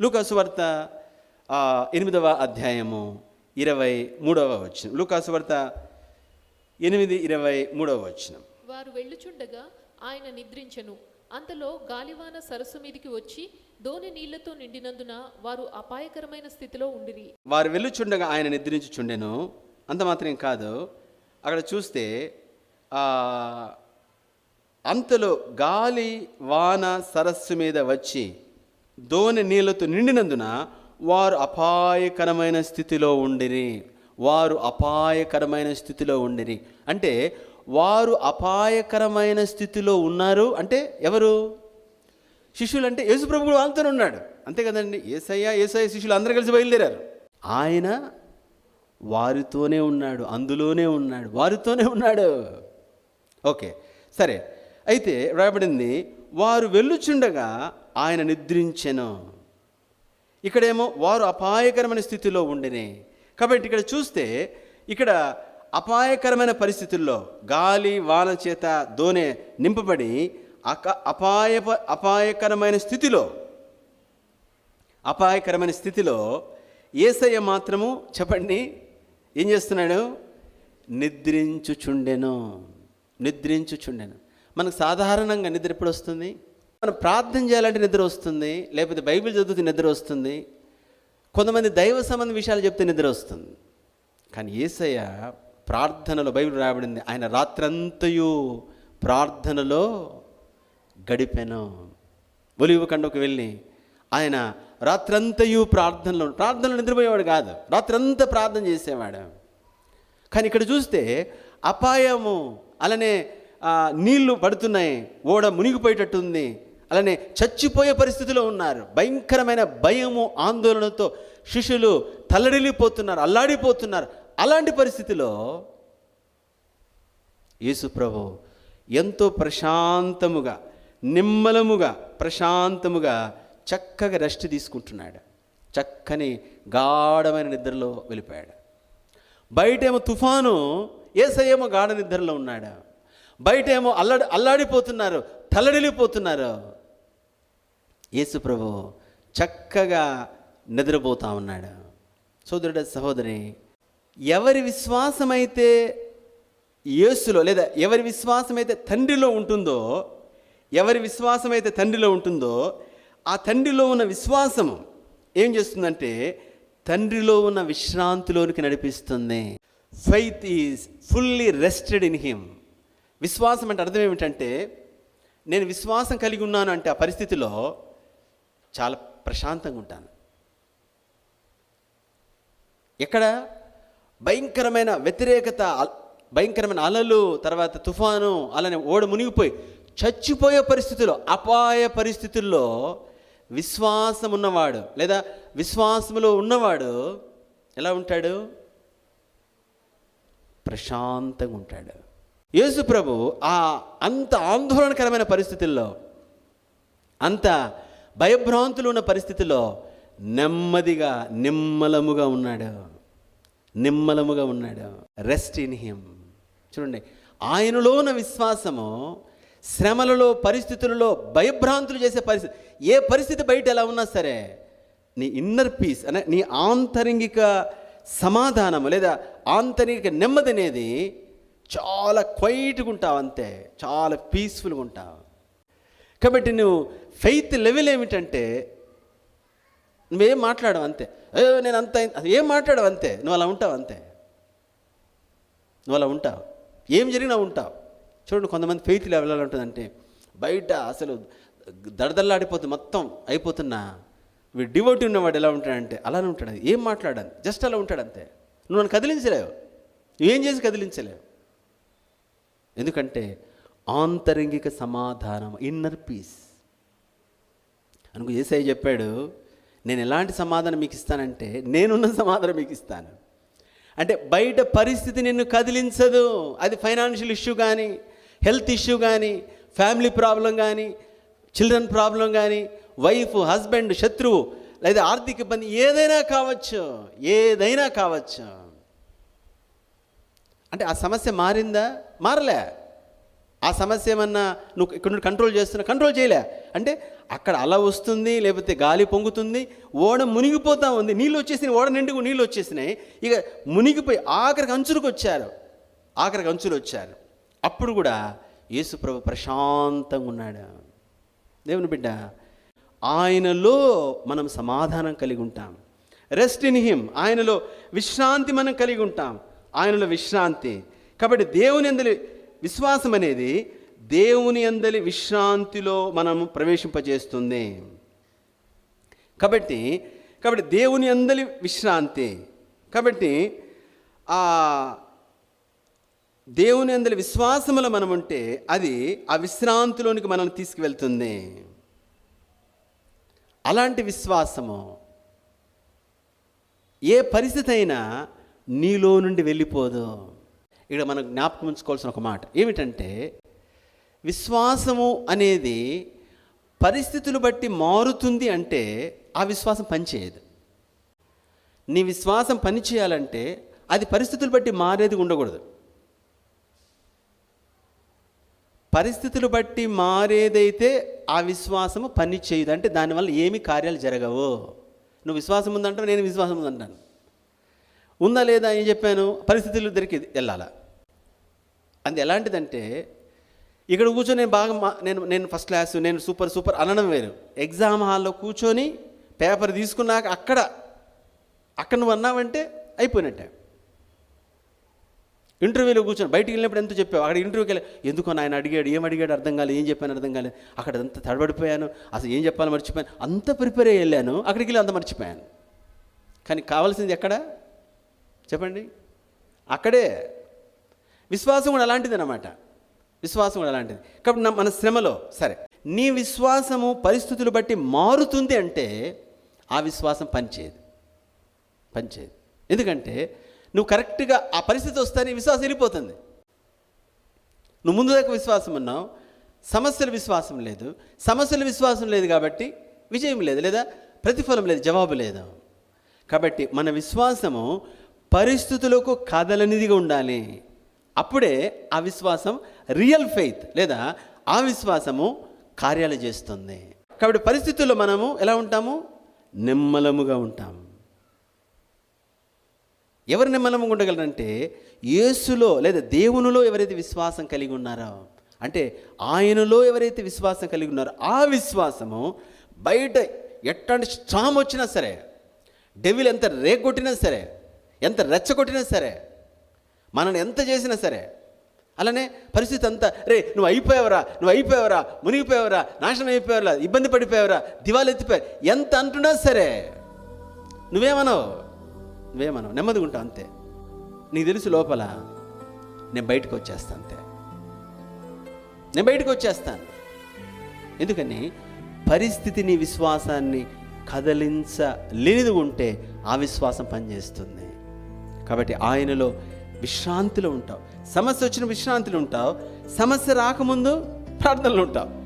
లూకాసు వార్త ఆ, ఎనిమిదవ అధ్యాయము ఇరవై మూడవ వచ్చిన లూకాసు వార్త ఎనిమిది ఇరవై మూడవ వచ్చిన వారు వెళ్ళుచుండగా ఆయన నిద్రించెను. అంతలో గాలివాన సరస్సు మీదికి వచ్చి దోణి నీళ్ళతో నిండినందున వారు అపాయకరమైన స్థితిలో ఉండిరి. వారు వెళ్ళుచుండగా ఆయన నిద్రించుచుండెను. అంత మాత్రం కాదు. అక్కడ చూస్తే అంతలో గాలి వాన సరస్సు మీద వచ్చి దోణి నీళ్ళతో నిండినందున వారు అపాయకరమైన స్థితిలో ఉండిరి. వారు అపాయకరమైన స్థితిలో ఉండిరి. అంటే వారు అపాయకరమైన స్థితిలో ఉన్నారు అంటే ఎవరు? శిష్యులు అంటే యేసుప్రభు కూడా వాళ్ళతోనే ఉన్నాడు. అంతే కదండి. ఏసయ్య ఏసయ్య శిష్యులు అందరూ కలిసి బయలుదేరారు. ఆయన వారితోనే ఉన్నాడు అందులోనే ఉన్నాడు వారితోనే ఉన్నాడు. ఓకే. సరే. అయితే రాయబడింది వారు వెళ్ళుచుండగా ఆయన నిద్రించెను. ఇక్కడేమో వారు అపాయకరమైన స్థితిలో ఉండినే. కాబట్టి ఇక్కడ చూస్తే ఇక్కడ అపాయకరమైన పరిస్థితుల్లో గాలి వాన చేత దోనె నింపబడి అక అపాయ అపాయకరమైన స్థితిలో అపాయకరమైన స్థితిలో ఏసయ్య మాత్రము చెప్పండి ఏం చేస్తున్నాడు? నిద్రించుచుండెను. నిద్రించుచుండెను. మనకు సాధారణంగా నిద్ర ఎప్పుడు వస్తుంది? మనం ప్రార్థన చేయాలంటే నిద్ర వస్తుంది లేకపోతే బైబిల్ చదివితే నిద్ర వస్తుంది కొంతమంది దైవ సంబంధ విషయాలు చెప్తే నిద్ర వస్తుంది. కానీ ఏసయ్య ప్రార్థనలో బైబిల్ రాయబడింది ఆయన రాత్రంతయు ప్రార్థనలో గడిపాను. ఒలివకండకు వెళ్ళి ఆయన రాత్రంతయు ప్రార్థనలో ప్రార్థనలో నిద్రపోయేవాడు కాదు రాత్రంతా ప్రార్థన చేసేవాడు. కానీ ఇక్కడ చూస్తే అపాయము అలానే నీళ్ళు పడుతున్నాయి ఓడ మునిగిపోయేటట్టుంది అలానే చచ్చిపోయే పరిస్థితిలో ఉన్నారు. భయంకరమైన భయము ఆందోళనతో శిష్యులు తల్లడిల్లిపోతున్నారు అల్లాడిపోతున్నారు. అలాంటి పరిస్థితిలో యేసుప్రభు ఎంతో ప్రశాంతముగా నిమ్మలముగా ప్రశాంతముగా చక్కగా రెస్ట్ తీసుకుంటున్నాడు. చక్కని గాఢమైన నిద్రలో వెళ్ళిపోయాడు. బయటేమో తుఫాను ఏసయేమో గాఢ నిద్రలో ఉన్నాడు. బయటేమో అల్లడి అల్లాడిపోతున్నారు తల్లడిల్లిపోతున్నారు. యేసు ప్రభు చక్కగా నిద్రపోతా ఉన్నాడు. సోదరుడ సహోదరి ఎవరి విశ్వాసమైతే యేసులో లేదా ఎవరి విశ్వాసమైతే తండ్రిలో ఉంటుందో ఎవరి విశ్వాసమైతే తండ్రిలో ఉంటుందో ఆ తండ్రిలో ఉన్న విశ్వాసము ఏం చేస్తుందంటే తండ్రిలో ఉన్న విశ్రాంతిలోనికి నడిపిస్తుంది. Faith is fully rested in him విశ్వాసం అంటే అర్థం ఏమిటంటే నేను విశ్వాసం కలిగి ఉన్నాను అంటే ఆ పరిస్థితిలో చాలా ప్రశాంతంగా ఉంటాను. ఎక్కడ భయంకరమైన వ్యతిరేకత అల్- భయంకరమైన అలలు తర్వాత తుఫాను అలానే ఓడ మునిగిపోయి చచ్చిపోయే పరిస్థితుల్లో అపాయ పరిస్థితుల్లో విశ్వాసం ఉన్నవాడు లేదా విశ్వాసములో ఉన్నవాడు ఎలా ఉంటాడు? ప్రశాంతంగా ఉంటాడు. యేసు ప్రభు ఆ అంత ఆందోళనకరమైన పరిస్థితుల్లో అంత భయభ్రాంతులు ఉన్న పరిస్థితిలో నెమ్మదిగా నిమ్మలముగా ఉన్నాడు. నిమ్మలముగా ఉన్నాడు. రెస్ట్ ఇన్ హిమ్ చూడండి ఆయనలో ఉన్న విశ్వాసము శ్రమలలో పరిస్థితులలో భయభ్రాంతులు చేసే పరిస్థితి ఏ పరిస్థితి బయట ఎలా ఉన్నా సరే నీ ఇన్నర్ పీస్ అనే నీ ఆంతరింగిక సమాధానము లేదా ఆంతరింగిక నెమ్మది అనేది చాలా క్వైట్గా ఉంటావు అంతే చాలా పీస్ఫుల్గా ఉంటావు. కాబట్టి నువ్వు ఫెయిత్ లెవెల్ ఏమిటంటే నువ్వేం మాట్లాడవు అంతే. ఏ నేను అంత ఏం మాట్లాడవు అంతే. నువ్వు అలా ఉంటావు అంతే. నువ్వు అలా ఉంటావు. ఏం జరిగినా ఉంటావు. చూడండి కొంతమంది ఫెయిత్ లెవెల్ ఎలా ఉంటుందంటే బయట అసలు దడదల్లాడిపోతుంది మొత్తం అయిపోతున్నా వీడు డివోటీ ఉన్నవాడు ఎలా ఉంటాడంటే అలానే ఉంటాడు. ఏం మాట్లాడాను. జస్ట్ అలా ఉంటాడు అంతే. నువ్వు నన్ను కదిలించలేవు. నువ్వేం చేసి కదిలించలేవు. ఎందుకంటే ఆంతరంగిక సమాధానం ఇన్నర్ పీస్ అనుకు ఏసై చెప్పాడు నేను ఎలాంటి సమాధానం మీకు ఇస్తానంటే నేనున్న సమాధానం మీకు ఇస్తాను. అంటే బయట పరిస్థితి నిన్ను కదిలించదు. అది ఫైనాన్షియల్ ఇష్యూ కానీ హెల్త్ ఇష్యూ కానీ ఫ్యామిలీ ప్రాబ్లం కానీ చిల్డ్రన్ ప్రాబ్లం కానీ వైఫ్ హస్బెండ్ శత్రువు లేదా ఆర్థిక ఇబ్బంది ఏదైనా కావచ్చు ఏదైనా కావచ్చు. అంటే ఆ సమస్య మారిందా? మారలే. ఆ సమస్య ఏమన్నా నువ్వు ఇక్కడ నుండి కంట్రోల్ చేస్తున్నా కంట్రోల్ చేయలే. అంటే అక్కడ అల వస్తుంది లేకపోతే గాలి పొంగుతుంది ఓడ మునిగిపోతా ఉంది. నీళ్ళు వచ్చేసినాయి ఓడ నిండుకు నీళ్ళు వచ్చేసినాయి. ఇక మునిగిపోయి ఆఖరికి అంచులకు వచ్చారు. ఆఖరికి అంచులు వచ్చారు. అప్పుడు కూడా యేసుప్రభు ప్రశాంతంగా ఉన్నాడు. దేవుని బిడ్డ ఆయనలో మనం సమాధానం కలిగి ఉంటాం. రెస్ట్ ఇన్ హిమ్ ఆయనలో విశ్రాంతి మనం కలిగి ఉంటాం. ఆయనలో విశ్రాంతి. కాబట్టి దేవుని అందరి విశ్వాసం అనేది దేవుని అందలి విశ్రాంతిలో మనం ప్రవేశింపజేస్తుంది. కాబట్టి కాబట్టి దేవుని అందలి విశ్రాంతి కాబట్టి ఆ దేవుని అందలి విశ్వాసములో మనం ఉంటే అది ఆ విశ్రాంతిలోనికి మనల్ని తీసుకువెళ్తుంది. అలాంటి విశ్వాసము ఏ పరిస్థితి అయినా నీలో నుండి వెళ్ళిపోదు. ఇక్కడ మనం జ్ఞాపకం ఉంచుకోవాల్సిన ఒక మాట. ఏమిటంటే విశ్వాసము అనేది పరిస్థితులు బట్టి మారుతుంది అంటే ఆ విశ్వాసం పనిచేయదు. నీ విశ్వాసం పనిచేయాలంటే అది పరిస్థితులు బట్టి మారేది ఉండకూడదు. పరిస్థితులు బట్టి మారేదైతే ఆ విశ్వాసము పని చేయదు అంటే దానివల్ల ఏమి కార్యాలు జరగవు. నువ్వు విశ్వాసం ఉందంటావు నేను విశ్వాసం ఉందంటాను. ఉందా లేదా ఏం చెప్పాను? పరిస్థితులు దొరికి వెళ్ళాలా. అది ఎలాంటిదంటే ఇక్కడ కూర్చొని నేను బాగా మా- నేను నేను ఫస్ట్ క్లాస్ నేను సూపర్ సూపర్ అనడం వేరు. ఎగ్జామ్ హాల్లో కూర్చొని పేపర్ తీసుకున్నాక అక్కడ అక్కడ నువ్వు అన్నావంటే అయిపోయినట్టే. ఇంటర్వ్యూలో కూర్చొని బయటికి వెళ్ళినప్పుడు ఎంత చెప్పావు? అక్కడ ఇంటర్వ్యూకి వెళ్ళి ఎందుకో ఆయన అడిగాడు ఏం అడిగాడు అర్థం కాలేదు ఏం చెప్పాను అర్థం కాలేదు అక్కడ అంత తడబడిపోయాను అసలు ఏం చెప్పాలో మర్చిపోయాను అంత ప్రిపేర్ అయ్యి వెళ్ళాను అక్కడికి వెళ్ళి అంత మర్చిపోయాను. కానీ కావాల్సింది ఎక్కడ? చెప్పండి. అక్కడే విశ్వాసం కూడా అలాంటిది అనమాట విశ్వాసం కూడా అలాంటిది. కాబట్టి మన శ్రమలో సరే. నీ విశ్వాసము పరిస్థితులు బట్టి మారుతుంది అంటే ఆ విశ్వాసం పనిచేయదు. పనిచేయదు. ఎందుకంటే నువ్వు కరెక్ట్గా ఆ పరిస్థితి వస్తే నీ విశ్వాసం వెళ్ళిపోతుంది. నువ్వు ముందు దాకా విశ్వాసం ఉన్నావు. సమస్యల విశ్వాసం లేదు. సమస్యల విశ్వాసం లేదు కాబట్టి విజయం లేదు లేదా ప్రతిఫలం లేదు జవాబు లేదు. కాబట్టి మన విశ్వాసము పరిస్థితులకు కదలనిదిగా ఉండాలి. అప్పుడే అవిశ్వాసం రియల్ ఫెయిత్ లేదా అవిశ్వాసము కార్యాలు చేస్తుంది. కాబట్టి పరిస్థితుల్లో మనము ఎలా ఉంటాము? నిమ్మలముగా ఉంటాము. ఎవరు నిమ్మలముగా ఉండగలరంటే యేసులో లేదా దేవునిలో ఎవరైతే విశ్వాసం కలిగి ఉన్నారో అంటే ఆయనలో ఎవరైతే విశ్వాసం కలిగి ఉన్నారో ఆ విశ్వాసము బయట ఎట్లాంటి స్ట్రామ్ వచ్చినా సరే డెవిల్ ఎంత రేగొట్టినా సరే ఎంత రెచ్చగొట్టినా సరే మనల్ని ఎంత చేసినా సరే అలానే పరిస్థితి అంతా రే నువ్వు అయిపోయావరా నువ్వు అయిపోయావరా మునిగిపోయావరా నాశనం అయిపోయావరా ఇబ్బంది పడిపోయావరా దివాలు ఎత్తిపోయావు ఎంత అంటున్నా సరే నువ్వేమనవు నువ్వేమనవు నెమ్మదిగా ఉంటావు అంతే. నీకు తెలుసు లోపల నేను బయటకు వచ్చేస్తాను అంతే. నేను బయటకు వచ్చేస్తాను. ఎందుకని? పరిస్థితిని విశ్వాసాన్ని కదలించలేనిది ఉంటే ఆ విశ్వాసం పనిచేస్తుంది. కాబట్టి ఆయనలో విశ్రాంతిలో ఉంటావు. సమస్య వచ్చిన విశ్రాంతిలో ఉంటావు. సమస్య రాకముందు ప్రార్థనలు ఉంటావు.